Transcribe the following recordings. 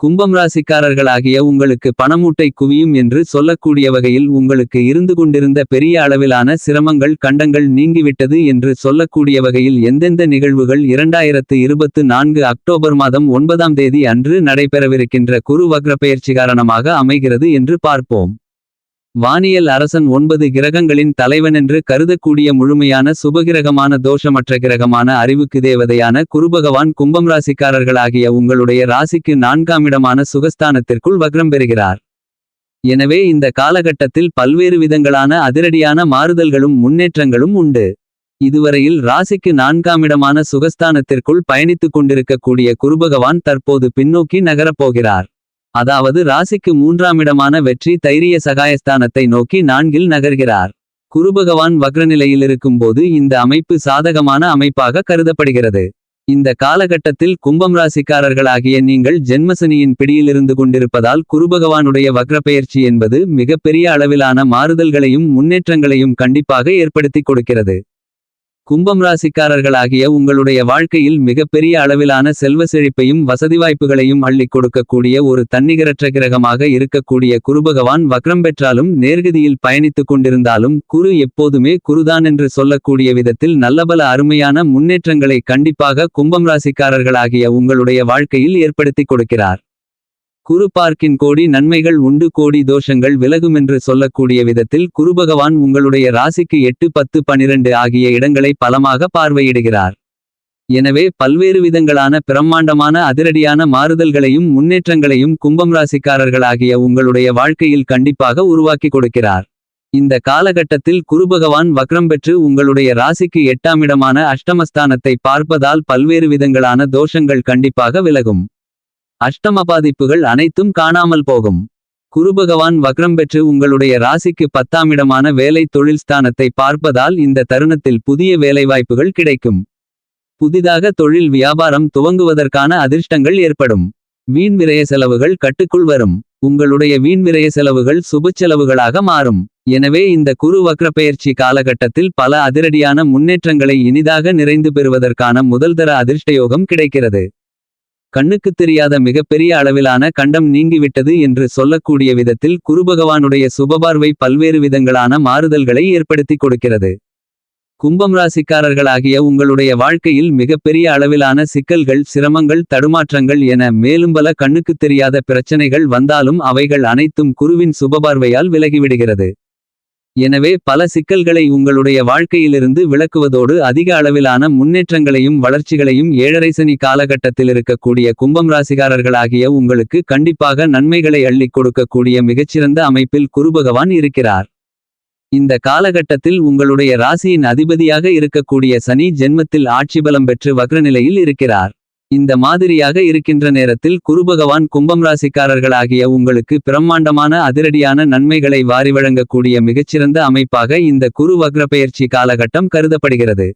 கும்பம் ராசிக்காரர்களாகிய உங்களுக்கு பணமூட்டை குவியும் என்று சொல்லக்கூடிய வகையில் உங்களுக்கு இருந்து கொண்டிருந்த பெரிய அளவிலான சிரமங்கள் கண்டங்கள் நீங்கிவிட்டது என்று சொல்லக்கூடிய வகையில் எந்தெந்த நிகழ்வுகள் இரண்டாயிரத்து இருபத்து நான்கு அக்டோபர் மாதம் ஒன்பதாம் தேதி அன்று நடைபெறவிருக்கின்ற குரு வக்ர பயிற்சி காரணமாக அமைகிறது என்று பார்ப்போம். வானியல் அரசன் ஒன்பது கிரகங்களின் தலைவனென்று கருதக்கூடிய முழுமையான சுபகிரகமான தோஷமற்ற கிரகமான அறிவுக்கு தேவதையான குருபகவான் கும்பம் ராசிக்காரர்களாகிய உங்களுடைய ராசிக்கு நான்காம் இடமான சுகஸ்தானத்திற்குள் வக்ரம் பெறுகிறார். எனவே இந்த காலகட்டத்தில் பல்வேறு விதங்களான அதிரடியான மாறுதல்களும் முன்னேற்றங்களும் உண்டு. இதுவரையில் ராசிக்கு நான்காமிடமான சுகஸ்தானத்திற்குள் பயணித்துக் கொண்டிருக்கக்கூடிய குருபகவான் தற்போது பின்னோக்கி நகரப்போகிறார் அதாவது ராசிக்கு மூன்றாம் இடமான வெற்றி தைரிய சகாயஸ்தானத்தை நோக்கி நான்கில் நகர்கிறார். குருபகவான் வக்ரநிலையில் இருக்கும்போது இந்த அமைப்பு சாதகமான அமைப்பாக கருதப்படுகிறது. இந்த காலகட்டத்தில் கும்பம் ராசிக்காரர்களாகிய நீங்கள் ஜென்மசனியின் பிடியிலிருந்து கொண்டிருப்பதால் குருபகவானுடைய வக்ரப்பெயர்ச்சி என்பது மிகப்பெரிய அளவிலான மாறுதல்களையும் முன்னேற்றங்களையும் கண்டிப்பாக ஏற்படுத்திக் கொடுக்கிறது. கும்பம் ராசிக்காரர்களாகிய உங்களுடைய வாழ்க்கையில் மிகப்பெரிய அளவிலான செல்வ செழிப்பையும் வசதி வாய்ப்புகளையும் அள்ளிக் கொடுக்கக்கூடிய ஒரு தன்னிகரற்ற கிரகமாக இருக்கக்கூடிய குருபகவான் வக்ரம் பெற்றாலும் நேர்கதியில் பயணித்துக் கொண்டிருந்தாலும் குரு எப்போதுமே குருதான் என்று சொல்லக்கூடிய விதத்தில் நல்லபல அருமையான முன்னேற்றங்களை கண்டிப்பாக கும்பம் ராசிக்காரர்களாகிய உங்களுடைய வாழ்க்கையில் ஏற்படுத்திக் கொடுக்கிறார். குருபார்க்கின் கோடி நன்மைகள் உண்டு கோடி தோஷங்கள் விலகுமென்று சொல்லக்கூடிய விதத்தில் குருபகவான் உங்களுடைய ராசிக்கு எட்டு பத்து பனிரெண்டு ஆகிய இடங்களை பலமாக பார்வையிடுகிறார். எனவே பல்வேறு விதங்களான பிரம்மாண்டமான அதிரடியான மாறுதல்களையும் முன்னேற்றங்களையும் கும்பம் ராசிக்காரர்களாகிய உங்களுடைய வாழ்க்கையில் கண்டிப்பாக உருவாக்கி கொடுக்கிறார். இந்த காலகட்டத்தில் குருபகவான் வக்ரம் பெற்று உங்களுடைய ராசிக்கு எட்டாம் இடமான அஷ்டமஸ்தானத்தை பார்ப்பதால் பல்வேறு விதங்களான தோஷங்கள் கண்டிப்பாக விலகும். அஷ்டம பாதிப்புகள் அனைத்தும் காணாமல் போகும். குருபகவான் வக்ரம் பெற்று உங்களுடைய ராசிக்கு பத்தாம் இடமான வேலை தொழில் ஸ்தானத்தை பார்ப்பதால் இந்த தருணத்தில் புதிய வேலைவாய்ப்புகள் கிடைக்கும். புதிதாக தொழில் வியாபாரம் துவங்குவதற்கான அதிர்ஷ்டங்கள் ஏற்படும். வீண் விரய செலவுகள் கட்டுக்குள் வரும். உங்களுடைய வீண் விரய செலவுகள் சுபச் செலவுகளாக மாறும். எனவே இந்த குரு வக்ரப்பெயர்ச்சி காலகட்டத்தில் பல அதிரடியான முன்னேற்றங்களை இனிதாக நிறைந்து பெறுவதற்கான முதல்தர அதிர்ஷ்டயோகம் கிடைக்கிறது. கண்ணுக்குத் தெரியாத மிகப்பெரிய அளவிலான கண்டம் நீங்கிவிட்டது என்று சொல்லக்கூடிய விதத்தில் குருபகவானுடைய சுபபார்வை பல்வேறு விதங்களான மாறுதல்களை ஏற்படுத்திக் கொடுக்கிறது. கும்பம் ராசிக்காரர்களாகிய உங்களுடைய வாழ்க்கையில் மிகப்பெரிய அளவிலான சிக்கல்கள் சிரமங்கள் தடுமாற்றங்கள் என மேலும் பல கண்ணுக்குத் தெரியாத பிரச்சனைகள் வந்தாலும் அவைகள் அனைத்தும் குருவின் சுபபார்வையால் விலகிவிடுகிறது. எனவே பல சிக்கல்களை உங்களுடைய வாழ்க்கையிலிருந்து விளக்குவதோடு அதிக அளவிலான முன்னேற்றங்களையும் வளர்ச்சிகளையும் ஏழரை சனி காலகட்டத்தில் இருக்கக்கூடிய கும்பம் ராசிகாரர்களாகிய உங்களுக்கு கண்டிப்பாக நன்மைகளை அள்ளிக் கொடுக்கக்கூடிய மிகச்சிறந்த அமைப்பில் குருபகவான் இருக்கிறார். இந்த காலகட்டத்தில் உங்களுடைய ராசியின் அதிபதியாக இருக்கக்கூடிய சனி ஜென்மத்தில் ஆட்சி பலம் பெற்று வக்ரநிலையில் இருக்கிறார். இந்த மாதிரியாக இருக்கின்ற நேரத்தில் குருபகவான் கும்பம் ராசிக்காரர்களாகிய உங்களுக்கு பிரம்மாண்டமான அதிரடியான நன்மைகளை வாரி வழங்கக்கூடிய மிகச்சிறந்த அமைப்பாக இந்த குரு வக்ரப்பெயர்ச்சி காலகட்டம் கருதப்படுகிறது.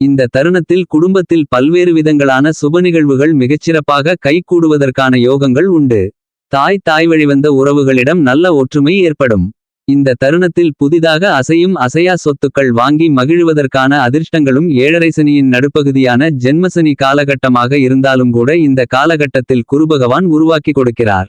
இந்த தருணத்தில் குடும்பத்தில் பல்வேறு விதங்களான சுப நிகழ்வுகள் மிகச்சிறப்பாக கைகூடுவதற்கான யோகங்கள் உண்டு. தாய் தாய் வழிவந்த உறவுகளிடம் நல்ல ஒற்றுமை ஏற்படும். இந்த தருணத்தில் புதிதாக அசையும் அசையா சொத்துக்கள் வாங்கி மகிழ்வதற்கான அதிர்ஷ்டங்களும் ஏழரை சனியின் நடுப்பகுதியான ஜென்மசனி காலகட்டமாக இருந்தாலும் கூட இந்த காலகட்டத்தில் குருபகவான் உருவாக்கி கொடுக்கிறார்.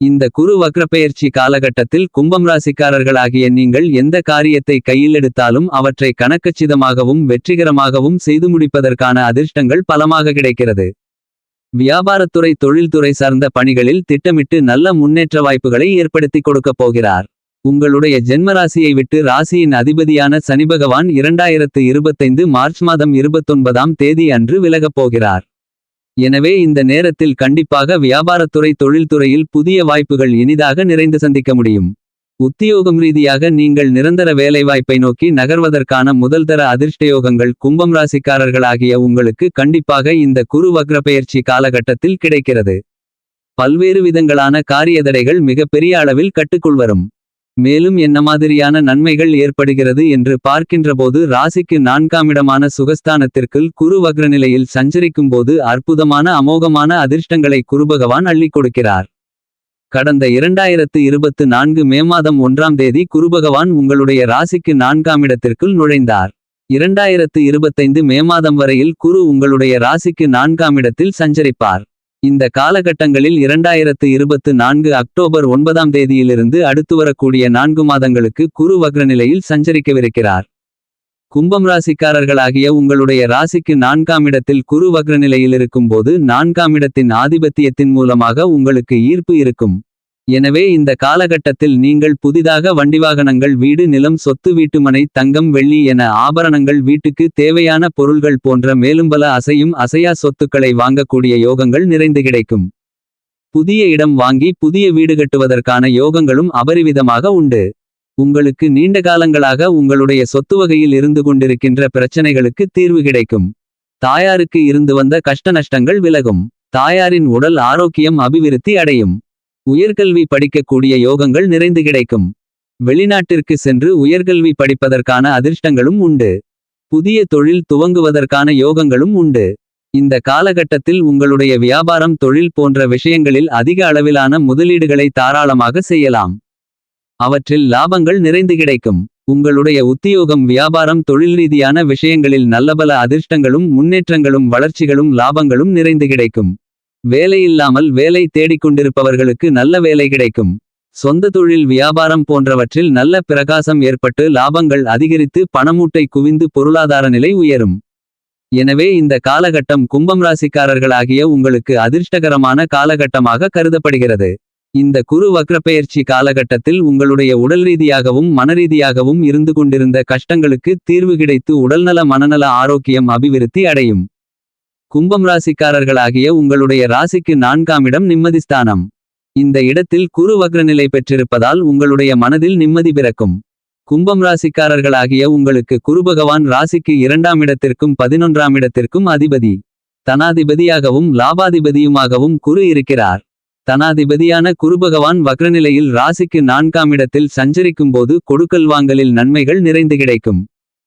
இந்த குரு வக்ரப்பெயர்ச்சி காலகட்டத்தில் கும்பம் ராசிக்காரர்களாகிய நீங்கள் எந்த காரியத்தை கையில் எடுத்தாலும் அவற்றை கணக்கச்சிதமாகவும் வெற்றிகரமாகவும் செய்து முடிப்பதற்கான அதிர்ஷ்டங்கள் பலமாக கிடைக்கிறது. வியாபாரத்துறை தொழில்துறை சார்ந்த பணிகளில் திட்டமிட்டு நல்ல முன்னேற்ற வாய்ப்புகளை ஏற்படுத்தி கொடுக்கப் போகிறார். உங்களுடைய ஜென்மராசியை விட்டு ராசியின் அதிபதியான சனிபகவான் இரண்டாயிரத்து இருபத்தைந்து மார்ச் மாதம் இருபத்தொன்பதாம் தேதி அன்று விலகப் போகிறார். எனவே இந்த நேரத்தில் கண்டிப்பாக வியாபாரத்துறை தொழில்துறையில் புதிய வாய்ப்புகள் இனிதாக நிறைந்து சந்திக்க முடியும். உத்தியோகம் ரீதியாக நீங்கள் நிரந்தர வேலைவாய்ப்பை நோக்கி நகர்வதற்கான முதல்தர அதிர்ஷ்டயோகங்கள் கும்பம் ராசிக்காரர்களாகிய உங்களுக்கு கண்டிப்பாக இந்த குரு வக்ரப்பெயர்ச்சி காலகட்டத்தில் கிடைக்கிறது. பல்வேறு விதங்களான காரியதடைகள் மிகப்பெரிய அளவில் கட்டுக்குள் வரும். மேலும் என்ன மாதிரியான நன்மைகள் ஏற்படுகிறது என்று பார்க்கின்றபோது ராசிக்கு நான்காம் இடமான சுகஸ்தானத்திற்குள் குரு வக்ரநிலையில் சஞ்சரிக்கும்போது அற்புதமான அமோகமான அதிர்ஷ்டங்களை குருபகவான் அள்ளிக் கொடுக்கிறார். கடந்த இரண்டாயிரத்து இருபத்து நான்கு மே மாதம் ஒன்றாம் தேதி குருபகவான் உங்களுடைய ராசிக்கு நான்காம் இடத்திற்குள் நுழைந்தார். இரண்டாயிரத்து இருபத்தைந்து மே மாதம் வரையில் குரு உங்களுடைய ராசிக்கு நான்காம் இடத்தில் சஞ்சரிப்பார். இந்த காலகட்டங்களில் இரண்டாயிரத்து இருபத்து நான்கு அக்டோபர் ஒன்பதாம் தேதியிலிருந்து அடுத்து வரக்கூடிய நான்கு மாதங்களுக்கு குரு வக்ரநிலையில் சஞ்சரிக்கவிருக்கிறார். கும்பம் ராசிக்காரர்களாகிய உங்களுடைய ராசிக்கு நான்காம் இடத்தில் குரு வக்ரநிலையில் இருக்கும்போது நான்காம் இடத்தின் ஆதிபத்தியத்தின் மூலமாக உங்களுக்கு ஈர்ப்பு இருக்கும். எனவே இந்த காலகட்டத்தில் நீங்கள் புதிதாக வண்டிவாகனங்கள் வீடு நிலம் சொத்து வீட்டுமனை தங்கம் வெள்ளி என ஆபரணங்கள் வீட்டுக்கு தேவையான பொருள்கள் போன்ற மேலும் பல அசையும் அசையா சொத்துக்களை வாங்கக்கூடிய யோகங்கள் நிறைந்து கிடைக்கும். புதிய இடம் வாங்கி புதிய வீடு கட்டுவதற்கான யோகங்களும் அபரிவிதமாக உண்டு. உங்களுக்கு நீண்ட காலங்களாக உங்களுடைய சொத்து வகையில் இருந்து கொண்டிருக்கின்ற பிரச்சனைகளுக்கு தீர்வு கிடைக்கும். தாயாருக்கு இருந்து வந்த கஷ்ட நஷ்டங்கள் விலகும். தாயாரின் உடல் ஆரோக்கியம் அபிவிருத்தி அடையும். உயர்கல்வி படிக்கக்கூடிய யோகங்கள் நிறைந்து கிடைக்கும். வெளிநாட்டிற்கு சென்று உயர்கல்வி படிப்பதற்கான அதிர்ஷ்டங்களும் உண்டு. புதிய தொழில் துவங்குவதற்கான யோகங்களும் உண்டு. இந்த காலகட்டத்தில் உங்களுடைய வியாபாரம் தொழில் போன்ற விஷயங்களில் அதிக அளவிலான முதலீடுகளை தாராளமாக செய்யலாம். அவற்றில் லாபங்கள் நிறைந்து கிடைக்கும். உங்களுடைய உத்தியோகம் வியாபாரம் தொழில் ரீதியான விஷயங்களில் நல்லபல அதிர்ஷ்டங்களும் முன்னேற்றங்களும் வளர்ச்சிகளும் லாபங்களும் நிறைந்து கிடைக்கும். வேலையில்லாமல் வேலை தேடிக்கொண்டிருப்பவர்களுக்கு நல்ல வேலை கிடைக்கும். சொந்த தொழில் வியாபாரம் போன்றவற்றில் நல்ல பிரகாசம் ஏற்பட்டு லாபங்கள் அதிகரித்து பணமூட்டை குவிந்து பொருளாதார நிலை உயரும். எனவே இந்த காலகட்டம் கும்பம் ராசிக்காரர்களாகிய உங்களுக்கு அதிர்ஷ்டகரமான காலகட்டமாக கருதப்படுகிறது. இந்த குரு வக்ரப்பெயர்ச்சி காலகட்டத்தில் உங்களுடைய உடல் ரீதியாகவும் மனரீதியாகவும் இருந்து கொண்டிருந்த கஷ்டங்களுக்கு தீர்வு கிடைத்து உடல்நல மனநல ஆரோக்கியம் அபிவிருத்தி அடையும். கும்பம் ராசிக்காரர்களாகிய உங்களுடைய ராசிக்கு நான்காம் இடம் நிம்மதிஸ்தானம் இந்த இடத்தில் குரு வக்ரநிலை பெற்றிருப்பதால் உங்களுடைய மனதில் நிம்மதி பிறக்கும். கும்பம் ராசிக்காரர்களாகிய உங்களுக்கு குரு பகவான் ராசிக்கு இரண்டாம் இடத்திற்கும் பதினொன்றாம் இடத்திற்கும் அதிபதி. தனாதிபதியாகவும் லாபாதிபதியுமாகவும் குரு இருக்கிறார். தனாதிபதியான குருபகவான் வக்ரநிலையில் ராசிக்கு நான்காம் இடத்தில் சஞ்சரிக்கும்போது கொடுக்கல் வாங்கலில் நன்மைகள் நிறைந்து கிடைக்கும்.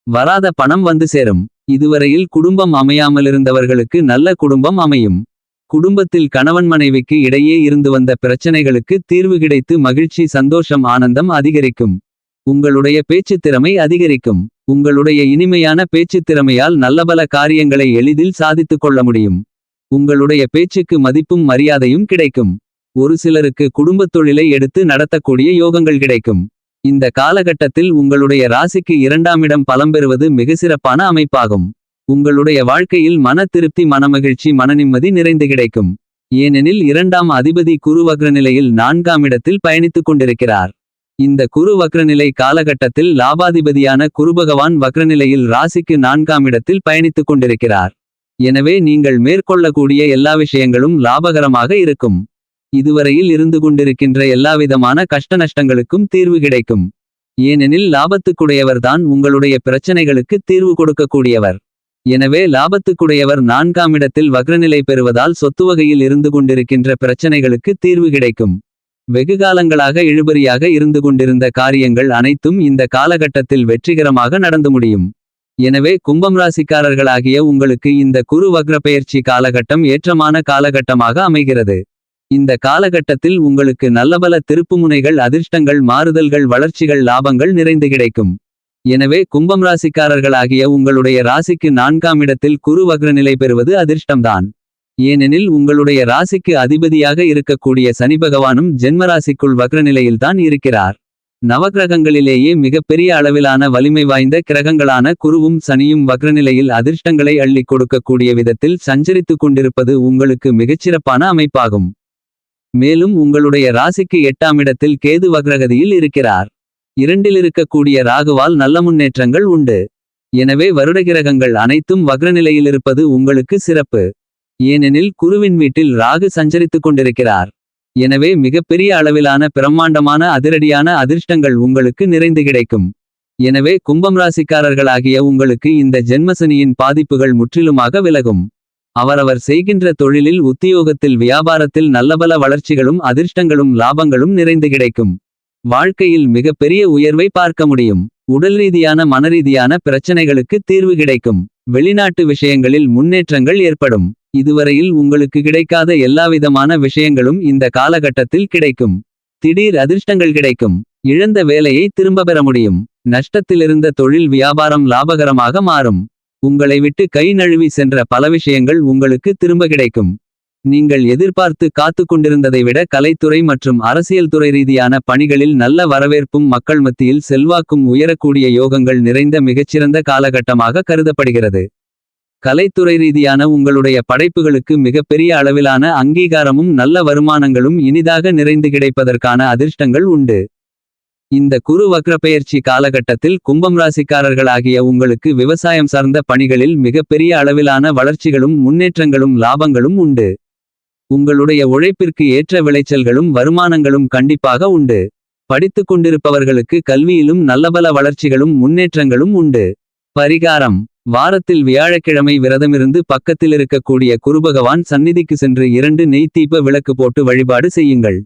வராத பணம் வந்து சேரும். இதுவரையில் குடும்பம் அமையாமலிருந்தவர்களுக்கு நல்ல குடும்பம் அமையும். குடும்பத்தில் கணவன் மனைவிக்கு இடையே இருந்து வந்த பிரச்சனைகளுக்கு தீர்வு கிடைத்து மகிழ்ச்சி சந்தோஷம் ஆனந்தம் அதிகரிக்கும். உங்களுடைய பேச்சுத் திறமை அதிகரிக்கும். உங்களுடைய இனிமையான பேச்சுத் திறமையால் நல்லபல காரியங்களை எளிதில் சாதித்துக் கொள்ள முடியும். உங்களுடைய பேச்சுக்கு மதிப்பும் மரியாதையும் கிடைக்கும். ஒரு சிலருக்கு குடும்பத் தொழிலை எடுத்து நடத்தக்கூடிய யோகங்கள் கிடைக்கும். இந்த காலகட்டத்தில் உங்களுடைய ராசிக்கு இரண்டாம் இடம் பலம் பெறுவது மிக சிறப்பான அமைப்பாகும். உங்களுடைய வாழ்க்கையில் மன திருப்தி மனமகிழ்ச்சி மனநிம்மதி நிறைந்து கிடைக்கும். ஏனெனில் இரண்டாம் அதிபதி குரு வக்ரநிலையில் நான்காம் இடத்தில் பயணித்துக் கொண்டிருக்கிறார். இந்த குரு வக்ரநிலை காலகட்டத்தில் லாபாதிபதியான குருபகவான் வக்ரநிலையில் ராசிக்கு நான்காம் இடத்தில் பயணித்துக் கொண்டிருக்கிறார். எனவே நீங்கள் மேற்கொள்ளக்கூடிய எல்லா விஷயங்களும் லாபகரமாக இருக்கும். இதுவரையில் இருந்து கொண்டிருக்கின்ற எல்லாவிதமான கஷ்ட நஷ்டங்களுக்கும் தீர்வு கிடைக்கும். ஏனெனில் லாபத்துக்குடையவர்தான் உங்களுடைய பிரச்சனைகளுக்கு தீர்வு கொடுக்கக்கூடியவர். எனவே லாபத்துக்குடையவர் நான்காம் இடத்தில் வக்ரநிலை பெறுவதால் சொத்து வகையில் இருந்து கொண்டிருக்கின்ற பிரச்சனைகளுக்கு தீர்வு கிடைக்கும். வெகுகாலங்களாக இழுபறியாக இருந்து கொண்டிருந்த காரியங்கள் அனைத்தும் இந்த காலகட்டத்தில் வெற்றிகரமாக நடந்து முடியும். எனவே கும்பம் ராசிக்காரர்களாகிய உங்களுக்கு இந்த குரு வக்ரப்பெயர்ச்சி காலகட்டம் ஏற்றமான காலகட்டமாக அமைகிறது. இந்த காலகட்டத்தில் உங்களுக்கு நல்லபல திருப்புமுனைகள் அதிர்ஷ்டங்கள் மாறுதல்கள் வளர்ச்சிகள் லாபங்கள் நிறைந்து கிடைக்கும். எனவே கும்பம் ராசிக்காரர்களாகிய உங்களுடைய ராசிக்கு நான்காம் இடத்தில் குரு வக்ரநிலை பெறுவது அதிர்ஷ்டம்தான். ஏனெனில் உங்களுடைய ராசிக்கு அதிபதியாக இருக்கக்கூடிய சனி பகவானும் ஜென்மராசிக்குள் வக்ரநிலையில்தான் இருக்கிறார். நவக்கிரகங்களிலேயே மிகப்பெரிய அளவிலான வலிமை வாய்ந்த கிரகங்களான குருவும் சனியும் வக்ரநிலையில் அதிர்ஷ்டங்களை அள்ளிக் கொடுக்கக்கூடிய விதத்தில் சஞ்சரித்துக் கொண்டிருப்பது உங்களுக்கு மிகச்சிறப்பான அமைப்பாகும். மேலும் உங்களுடைய ராசிக்கு எட்டாம் இடத்தில் கேது வக்ரகதியில் இருக்கிறார். இரண்டில் இருக்கக்கூடிய ராகுவால் நல்ல முன்னேற்றங்கள் உண்டு. எனவே வருடகிரகங்கள் அனைத்தும் வக்ரநிலையில் இருப்பது உங்களுக்கு சிறப்பு. ஏனெனில் குருவின் வீட்டில் ராகு சஞ்சரித்துக் கொண்டிருக்கிறார். எனவே மிகப்பெரிய அளவிலான பிரம்மாண்டமான அதிரடியான அதிர்ஷ்டங்கள் உங்களுக்கு நிறைந்து கிடைக்கும். எனவே கும்பம் ராசிக்காரர்களாகிய உங்களுக்கு இந்த ஜென்மசனியின் பாதிப்புகள் முற்றிலுமாக விலகும். அவரவர் செய்கின்ற தொழிலில் உத்தியோகத்தில் வியாபாரத்தில் நல்லபல வளர்ச்சிகளும் அதிர்ஷ்டங்களும் லாபங்களும் நிறைந்து கிடைக்கும். வாழ்க்கையில் மிகப்பெரிய உயர்வை பார்க்க முடியும். உடல் ரீதியான மனரீதியான பிரச்சனைகளுக்கு தீர்வு கிடைக்கும். வெளிநாட்டு விஷயங்களில் முன்னேற்றங்கள் ஏற்படும். இதுவரையில் உங்களுக்கு கிடைக்காத எல்லாவிதமான விஷயங்களும் இந்த காலகட்டத்தில் கிடைக்கும். திடீர் அதிர்ஷ்டங்கள் கிடைக்கும். இழந்த வேலையை திரும்ப பெற முடியும். நஷ்டத்திலிருந்த தொழில் வியாபாரம் லாபகரமாக மாறும். உங்களை விட்டு கை நழுவி சென்ற பல விஷயங்கள் உங்களுக்கு திரும்ப கிடைக்கும் நீங்கள் எதிர்பார்த்து காத்துக் கொண்டிருந்ததை விட கலைத்துறை மற்றும் அரசியல் துறை ரீதியான பணிகளில் நல்ல வரவேற்பும் மக்கள் மத்தியில் செல்வாக்கும் உயரக்கூடிய யோகங்கள் நிறைந்த மிகச்சிறந்த காலகட்டமாக கருதப்படுகிறது. கலைத்துறை ரீதியான உங்களுடைய படைப்புகளுக்கு மிகப்பெரிய அளவிலான அங்கீகாரமும் நல்ல வருமானங்களும் இனிதாக நிறைந்து கிடைப்பதற்கான அதிர்ஷ்டங்கள் உண்டு. இந்த குரு வக்ரப்பெயர்ச்சி காலகட்டத்தில் கும்பம் ராசிக்காரர்களாகிய உங்களுக்கு விவசாயம் சார்ந்த பணிகளில் மிகப்பெரிய அளவிலான வளர்ச்சிகளும் முன்னேற்றங்களும் லாபங்களும் உண்டு. உங்களுடைய உழைப்பிற்கு ஏற்ற விளைச்சல்களும் வருமானங்களும் கண்டிப்பாக உண்டு. படித்துக் கொண்டிருப்பவர்களுக்கு கல்வியிலும் நல்லபல வளர்ச்சிகளும் முன்னேற்றங்களும் உண்டு. பரிகாரம் வாரத்தில் வியாழக்கிழமை விரதமிருந்து பக்கத்தில் இருக்கக்கூடிய குருபகவான் சந்நிதிக்கு சென்று இரண்டு நெய் தீப விளக்கு போட்டு வழிபாடு செய்யுங்கள்.